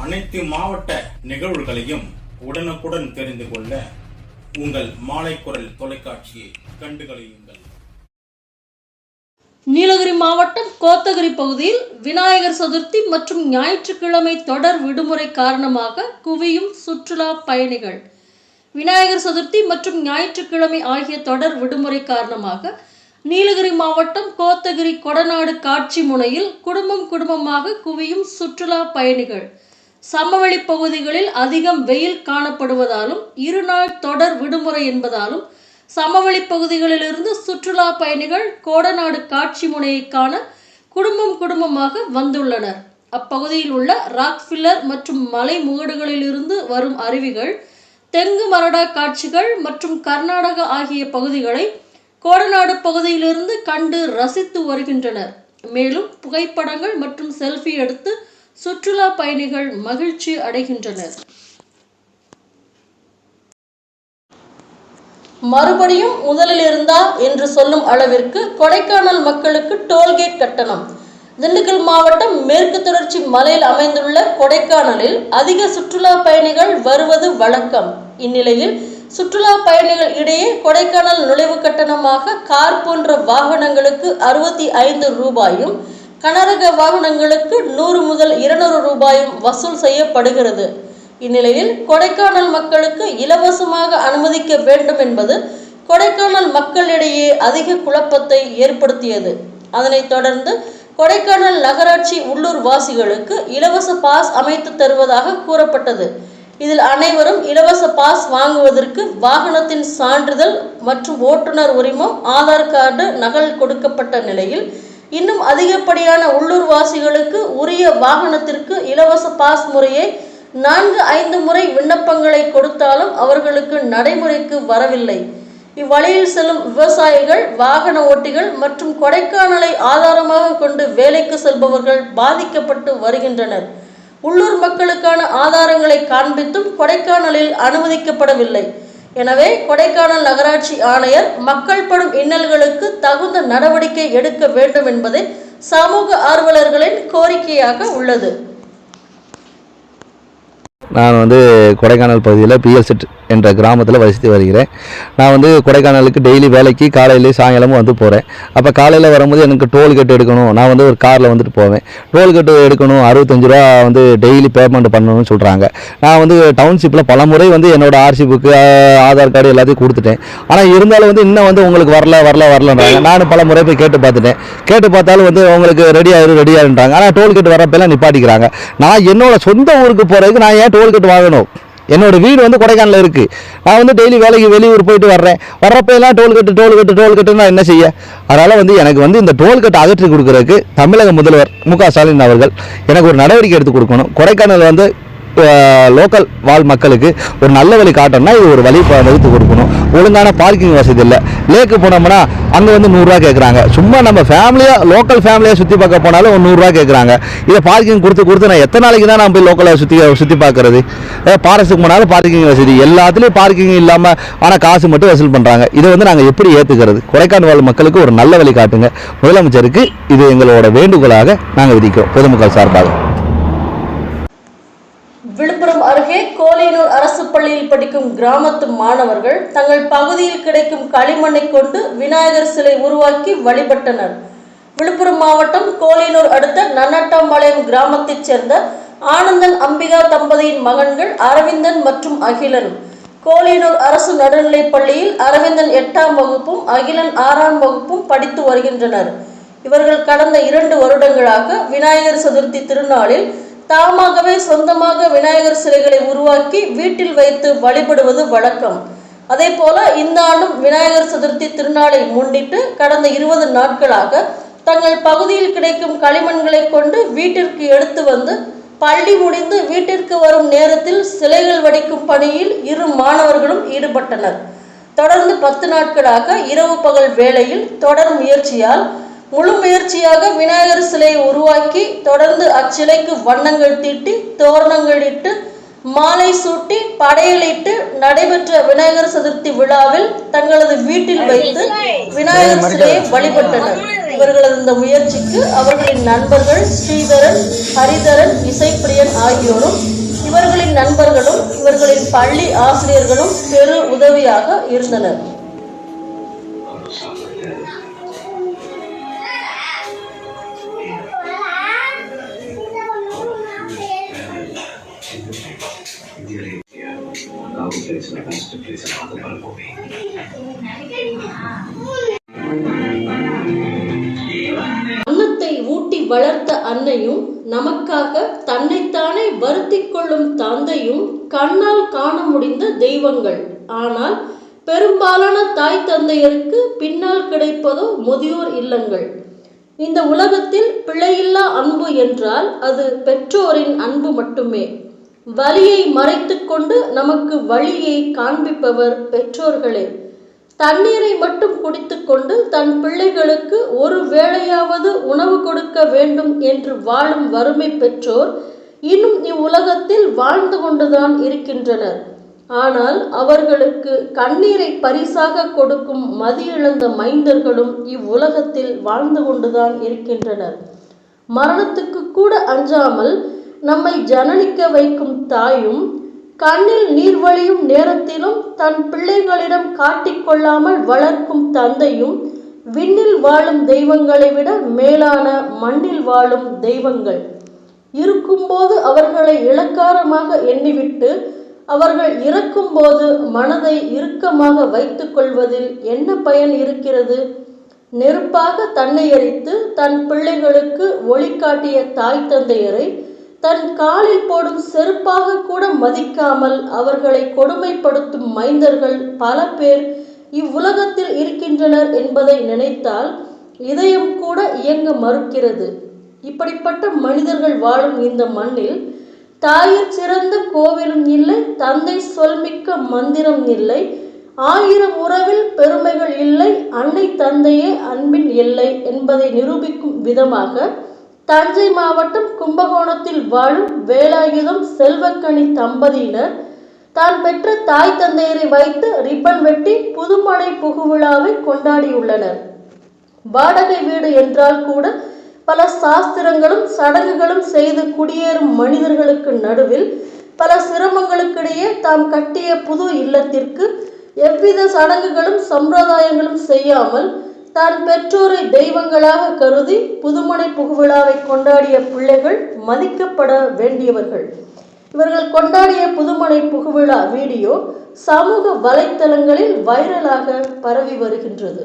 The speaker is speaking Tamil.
அனைத்து மாவட்ட நிகழ்வுகளையும் உடனுக்குடன் தெரிந்து கொள்ள உங்கள் மாலை குரல் தொலைக்காட்சியை கண்டுகளியுங்கள். நீலகிரி மாவட்டம் கோத்தகிரி பகுதியில் விநாயகர் சதுர்த்தி மற்றும் ஞாயிற்றுக்கிழமை தொடர் விடுமுறை காரணமாக குவியும் சுற்றுலா பயணிகள். விநாயகர் சதுர்த்தி மற்றும் ஞாயிற்றுக்கிழமை ஆகிய தொடர் விடுமுறை காரணமாக நீலகிரி மாவட்டம் கோத்தகிரி கொடநாடு காட்சி முனையில் குடும்பம் குடும்பமாக குவியும் சுற்றுலா பயணிகள். சமவெளி பகுதிகளில் அதிகம் வெயில் காணப்படுவதாலும் இருநாள் தொடர் விடுமுறை என்பதாலும் சமவெளி பகுதிகளிலிருந்து சுற்றுலா பயணிகள் கோடநாடு காட்சி முனையை காண குடும்பம் குடும்பமாக வந்துள்ளனர். அப்பகுதியில் உள்ள ராக்ஃபில்லர் மற்றும் மலை முகடுகளிலிருந்து வரும் அருவிகள் தெங்கு மரடா காட்சிகள் மற்றும் கர்நாடகா ஆகிய பகுதிகளை கோடநாடு பகுதியிலிருந்து கண்டு ரசித்து வருகின்றனர். மேலும் புகைப்படங்கள் மற்றும் செல்ஃபி எடுத்து சுற்றுலா பயணிகள் மகிழ்ச்சி அடைகின்றனர். மறுபடியும் முதலில் இருந்தா என்று சொல்லும் அளவிற்கு கொடைக்கானல் மக்களுக்கு டோல்கேட் கட்டணம். திண்டுக்கல் மாவட்டம் மேற்கு தொடர்ச்சி மலையில் அமைந்துள்ள கொடைக்கானலில் அதிக சுற்றுலா பயணிகள் வருவது வழக்கம். இந்நிலையில் சுற்றுலா பயணிகள் இடையே கொடைக்கானல் நுழைவு கட்டணமாக கார் போன்ற வாகனங்களுக்கு அறுபத்தி ஐந்து ரூபாயும் கனரக வாகனங்களுக்கு நூறு முதல் இருநூறு ரூபாயும் வசூல் செய்யப்படுகிறது. இந்நிலையில் கொடைக்கானல் மக்களுக்கு இலவசமாக அனுமதிக்க வேண்டும் என்பது கொடைக்கானல் மக்களிடையே அதிக குழப்பத்தை ஏற்படுத்தியது. அதனைத் தொடர்ந்து கொடைக்கானல் நகராட்சி உள்ளூர் வாசிகளுக்கு இலவச பாஸ் அமைத்து தருவதாக கூறப்பட்டது. இதில் அனைவரும் இலவச பாஸ் வாங்குவதற்கு வாகனத்தின் சான்றிதழ் மற்றும் ஓட்டுநர் உரிமம் ஆதார் கார்டு நகல் கொடுக்கப்பட்ட நிலையில் இன்னும் அதிகப்படியான உள்ளூர்வாசிகளுக்கு உரிய வாகனத்திற்கு இலவச பாஸ் முறையை நான்கு ஐந்து முறை விண்ணப்பங்களை கொடுத்தாலும் அவர்களுக்கு நடைமுறைக்கு வரவில்லை. இவ்வழியில் செல்லும் விவசாயிகள் வாகன ஓட்டிகள் மற்றும் கொடைக்கானலை ஆதாரமாக கொண்டு வேலைக்கு செல்பவர்கள் பாதிக்கப்பட்டு வருகின்றனர். உள்ளூர் மக்களுக்கான ஆதாரங்களை காண்பித்தும் கொடைக்கானலில் அனுமதிக்கப்படவில்லை. எனவே கொடைக்கானல் நகராட்சி ஆணையர் மக்கள் படும் இன்னல்களுக்கு தகுந்த நடவடிக்கை எடுக்க வேண்டும் என்பதே சமூக ஆர்வலர்களின் கோரிக்கையாக உள்ளது. நான் வந்து கொடைக்கானல் பகுதியில் பிஎல் செட் என்ற கிராமத்தில் வசித்து வருகிறேன். நான் வந்து கொடைக்கானலுக்கு டெய்லி வேலைக்கு காலையிலே சாயங்காலமும் வந்து போகிறேன் அப்போ காலையில் வரும்போது எனக்கு டோல்கேட் எடுக்கணும். நான் வந்து ஒரு காரில் வந்துட்டு போவேன். டோல்கேட் எடுக்கணும். அறுபத்தஞ்சு ரூபா வந்து டெய்லி பேமெண்ட் பண்ணணும்னு சொல்கிறாங்க நான் வந்து டவுன்ஷிப்பில் பல முறை வந்து என்னோடய ஆர்சி புக்கு ஆதார் கார்டு எல்லாத்தையும் கொடுத்துட்டேன். ஆனால் இருந்தாலும் வந்து இன்னும் வந்து உங்களுக்கு வரல வரல வரலன்றாங்க. நானும் பல முறை போய் கேட்டு பார்த்துட்டேன். கேட்டு பார்த்தாலும் வந்து உங்களுக்கு ரெடி ஆயிரும் ரெடி ஆயிருன்றாங்க. ஆனால் டோல்கேட் வரப்பெல்லாம் நிப்பாட்டிக்கிறாங்க. நான் என்னோட சொந்த ஊருக்கு போகிறதுக்கு நான் ஏன் டோல்கேட் வாங்கணும்? என்னோடய வீடு வந்து கொடைக்கானல் இருக்குது நான் வந்து டெய்லி வேலைக்கு வெளியூர் போயிட்டு வர்றேன். வர்றப்ப எல்லாம் டோல்கட்டு டோல்கட்டு டோல்கேட்டு நான் என்ன செய்ய? அதனால் வந்து எனக்கு வந்து இந்த டோல்கேட் அகற்றி கொடுக்குறதுக்கு தமிழக முதல்வர் மு க ஸ்டாலின் அவர்கள் எனக்கு ஒரு நடவடிக்கை எடுத்து கொடுக்கணும். கொடைக்கானல் வந்து லோக்கல் வாழ் மக்களுக்கு ஒரு நல்ல வழி காட்டணும்னா இது ஒரு வழி வகுத்து கொடுக்கணும். ஒழுங்கான பார்க்கிங் வசதி இல்லை. லேக்கு போனோம்னா அங்கே வந்து நூறுரூவா கேட்குறாங்க சும்மா நம்ம ஃபேமிலியாக லோக்கல் ஃபேமிலியாக சுற்றி பார்க்க போனாலும் ஒரு நூறுரூவா கேட்குறாங்க இதை பார்க்கிங் கொடுத்து கொடுத்து நான் எத்தனை நாளைக்கு தான் நான் போய் லோக்கலாக சுற்றி சுற்றி பார்க்கறது? பாரஸுக்கு போனாலும் பார்க்கிங் வசதி. எல்லாத்துலேயும் பார்க்கிங் இல்லாமல் ஆனால் காசு மட்டும் வசூல் பண்ணுறாங்க இதை வந்து நாங்கள் எப்படி ஏற்றுக்கிறது கொடைக்கானல் வாழ் மக்களுக்கு ஒரு நல்ல வழி காட்டுங்க. முதலமைச்சருக்கு இது எங்களோட வேண்டுகோளாக நாங்கள் விதிக்கிறோம். பொதுமக்கள் சார்பாக. விழுப்புரம் அருகே கோலியனூர் அரசு பள்ளியில் படிக்கும் கிராமத்து மாணவர்கள் தங்கள் பகுதியில் கிடைக்கும் களிமண்ணை கொண்டு விநாயகர் சிலை உருவாக்கி வழிபட்டனர். விழுப்புரம் மாவட்டம் கோலியனூர் அடுத்த நன்னட்டாம்பாளையம் கிராமத்தைச் சேர்ந்த ஆனந்தன் அம்பிகா தம்பதியின் மகன்கள் அரவிந்தன் மற்றும் அகிலன். கோலியனூர் அரசு நடுநிலைப் பள்ளியில் அரவிந்தன் எட்டாம் வகுப்பும் அகிலன் ஆறாம் வகுப்பும் படித்து வருகின்றனர். இவர்கள் கடந்த இரண்டு வருடங்களாக விநாயகர் சதுர்த்தி திருநாளில் தாமாகவே சொந்தமாக விநாயகர் சிலைகளை உருவாக்கி வீட்டில் வைத்து வழிபடுவது வழக்கம். அதே போல இந்த ஆண்டும் விநாயகர் சதுர்த்தி திருநாளை முன்னிட்டு கடந்த இருபது நாட்களாக தங்கள் பகுதியில் கிடைக்கும் களிமண்களை கொண்டு வீட்டிற்கு எடுத்து வந்து பள்ளி முடிந்து வீட்டிற்கு வரும் நேரத்தில் சிலைகள் வடிக்கும் பணியில் இரு மாணவர்களும் ஈடுபட்டனர். தொடர்ந்து பத்து நாட்களாக இரவு பகல் வேளையில் தொடர் முயற்சியால் முழு முயற்சியாக விநாயகர் சிலையை உருவாக்கி தொடர்ந்து அச்சிலைக்கு வண்ணங்கள் தீட்டி தோரணங்கள் இட்டு மாலை சூட்டி படையலிட்டு நடைபெற்ற விநாயகர் சதுர்த்தி விழாவில் தங்களது வீட்டில் வைத்து விநாயகர் சிலையை வழிபட்டனர். இவர்களது இந்த முயற்சிக்கு அவர்களின் நண்பர்கள் ஸ்ரீதரன் ஹரிதரன் இசைப்பிரியன் ஆகியோரும் இவர்களின் நண்பர்களும் இவர்களின் பள்ளி ஆசிரியர்களும் பெரு உதவியாக இருந்தனர். அன்னத்தை ஊட்டி வளர்த்த அன்னையும் நமக்காக தன்னைத்தானே வருத்தி கொள்ளும் தந்தையும் கண்ணால் காண முடிந்த தெய்வங்கள். ஆனால் பெரும்பாலான தாய் தந்தையருக்கு பின்னால் கிடைப்பதோ முதியோர் இல்லங்கள். இந்த உலகத்தில் பிழையில்லா அன்பு என்றால் அது பெற்றோரின் அன்பு மட்டுமே. வலியை மறைத்துக்கொண்டு நமக்கு வழியை காண்பிப்பவர் பெற்றோர்களே. தண்ணீரை மட்டும் குடித்துக்கொண்டு தன் பிள்ளைகளுக்கு ஒரு வேளையாவது உணவு கொடுக்க வேண்டும் என்று வாழும் வறுமை பெற்றோர் இன்னும் இவ்வுலகத்தில் வாழ்ந்து கொண்டுதான் இருக்கின்றனர். ஆனால் அவர்களுக்கு கண்ணீரை பரிசாக கொடுக்கும் மதியிழந்த மைந்தர்களும் இவ்வுலகத்தில் வாழ்ந்து கொண்டுதான் இருக்கின்றனர். மரணத்துக்கு கூட அஞ்சாமல் நம்மை ஜனனிக்க வைக்கும் தாயும் கண்ணில் நீர் வழியும் நேரத்திலும் தன் பிள்ளைகளிடம் காட்டிக்கொள்ளாமல் வளர்க்கும் தந்தையும் விண்ணில் வாழும் தெய்வங்களை விட மேலான மண்ணில் வாழும் தெய்வங்கள். இருக்கும்போது அவர்களை இளக்காரமாக எண்ணிவிட்டு அவர்கள் இறக்கும்போது மனதை இறுக்கமாக வைத்துக் கொள்வதில் என்ன பயன் இருக்கிறது? நெருப்பாக தன்னை எரித்து தன் பிள்ளைகளுக்கு ஒளி காட்டிய தாய் தந்தையரை தன் காலில் போடும் செருப்பாக கூட மதிக்காமல் அவர்களை கொடுமைப்படுத்தும் மைந்தர்கள் பல பேர் இவ்வுலகத்தில் இருக்கின்றனர் என்பதை நினைத்தால் இதயம் கூட இயங்க மறுக்கிறது. இப்படிப்பட்ட மனிதர்கள் வாழும் இந்த மண்ணில் தாயிற் சிறந்த கோவிலும் இல்லை தந்தை சொல்மிக்க மந்திரம் இல்லை ஆயிரம் உறவில் பெருமைகள் இல்லை அன்னை தந்தையே அன்பின் இல்லை என்பதை நிரூபிக்கும் விதமாக தஞ்சை மாவட்டம் கும்பகோணத்தில் வாழும் வேலாயுதம் செல்வக்கனி தம்பதியினர் தான் பெற்ற தாய் தந்தையரை வைத்து ரிப்பன் வெட்டி புதுமனை புகுவிழாவை கொண்டாடியுள்ளனர். வாடகை வீடு என்றால் கூட பல சாஸ்திரங்களும் சடங்குகளும் செய்து குடியேறும் மனிதர்களுக்கு நடுவில் பல சிரமங்களுக்கிடையே தாம் கட்டிய புது இல்லத்திற்கு எவ்வித சடங்குகளும் சம்பிரதாயங்களும் செய்யாமல் தான் பெற்றோரை தெய்வங்களாக கருதி புதுமனை புகுவிழாவை கொண்டாடிய பிள்ளைகள் மதிக்கப்பட வேண்டியவர்கள். இவர்கள் கொண்டாடிய புதுமனை புகுவிழா வீடியோ சமூக வலைத்தளங்களில் வைரலாக பரவி வருகின்றது.